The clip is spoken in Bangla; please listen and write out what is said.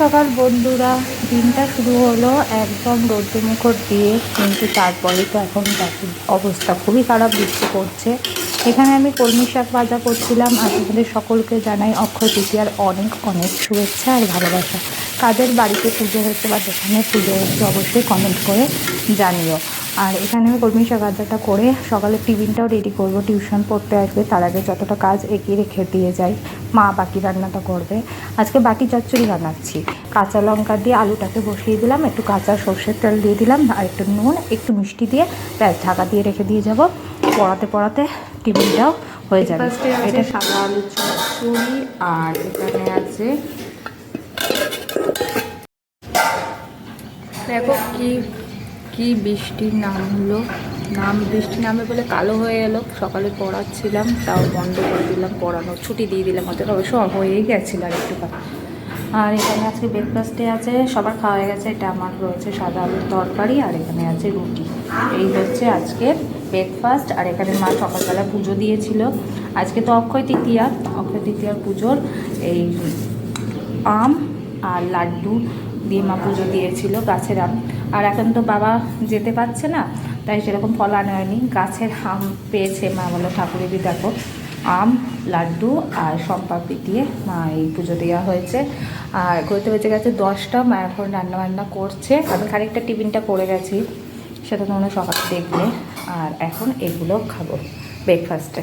সকাল বন্ধুরা, দিনটা শুরু হলো একদম রৌদ্রমুখর দিয়ে, কিন্তু তারপরে তো এখন দেখুন অবস্থা খুবই খারাপ, বৃষ্টি করছে এখানে আমি কর্মী শাক ভাজা করছিলাম, আর তোমাদের সকলকে জানাই অক্ষয় তৃতীয়ার অনেক অনেক শুভেচ্ছা আর ভালোবাসা। কাদের বাড়িতে পুজো হচ্ছে বা যেখানে পুজো হচ্ছে, অবশ্যই কমেন্ট করে জানিও। আর এখানে আমি কলমি শাক করে সকালে টিফিনটাও রেডি করব। টিউশন পড়তে আসবে তার আগে যতটা কাজ এগিয়ে রেখে দিয়ে যাই। মা বাকি রান্নাটা করবে। আজকে বাটি চচ্চড়ি বানাচ্ছি। কাঁচা লঙ্কা দিয়ে আলুটাকে বসিয়ে দিলাম একটু কাঁচা সর্ষের তেল দিয়ে দিলাম আর একটু নুন একটু মিষ্টি দিয়ে ব্যাস ঢাকা দিয়ে রেখে দিয়ে যাব। পড়াতে পড়াতে টিফিনটাও হয়ে যাবে। এটা সাদা আলু চচ্চড়ি আর এখানে আছে দেখো কি কি বৃষ্টির নাম হলো নাম, বৃষ্টি নামে বলে কালো হয়ে এলো। সকালে পড়াচ্ছিলাম, তাও বন্ধ করে দিলাম, পড়ানো, ছুটি দিয়ে দিলাম অত অবশ্য হয়েই গেছিল আর একটু আর এখানে আজকে ব্রেকফাস্টে আছে, সবার খাওয়া হয়ে গেছে। এটা আমার রয়েছে সাদা আলুর তরকারি, আর এখানে আছে রুটি। এই হচ্ছে আজকে ব্রেকফাস্ট আর এখানে মা সকালবেলা পুজো দিয়েছিল। আজকে তো অক্ষয় তৃতীয়া, অক্ষয় তৃতীয়ার পুজোর এই আম আর লাড্ডু দিয়ে মা পুজো দিয়েছিল গাছের আম। আর এখন তো বাবা যেতে পারছে না, তাই সেরকম ফল আনা হয়নি। গাছের আম পেয়েছে মা বলো ঠাকুরেরই দেখো, আম, লাড্ডু আর সম্পাপড়ি দিয়ে মা এই পুজো দেওয়া হয়েছে। আর করতে বেঁচে গেছে দশটা, মা এখন রান্না বান্না করছে। আমি খানিকটা টিফিনটা করে গেছি, সেটা তোমরা সকালে দেখবে। আর এখন এগুলো খাব ব্রেকফাস্টে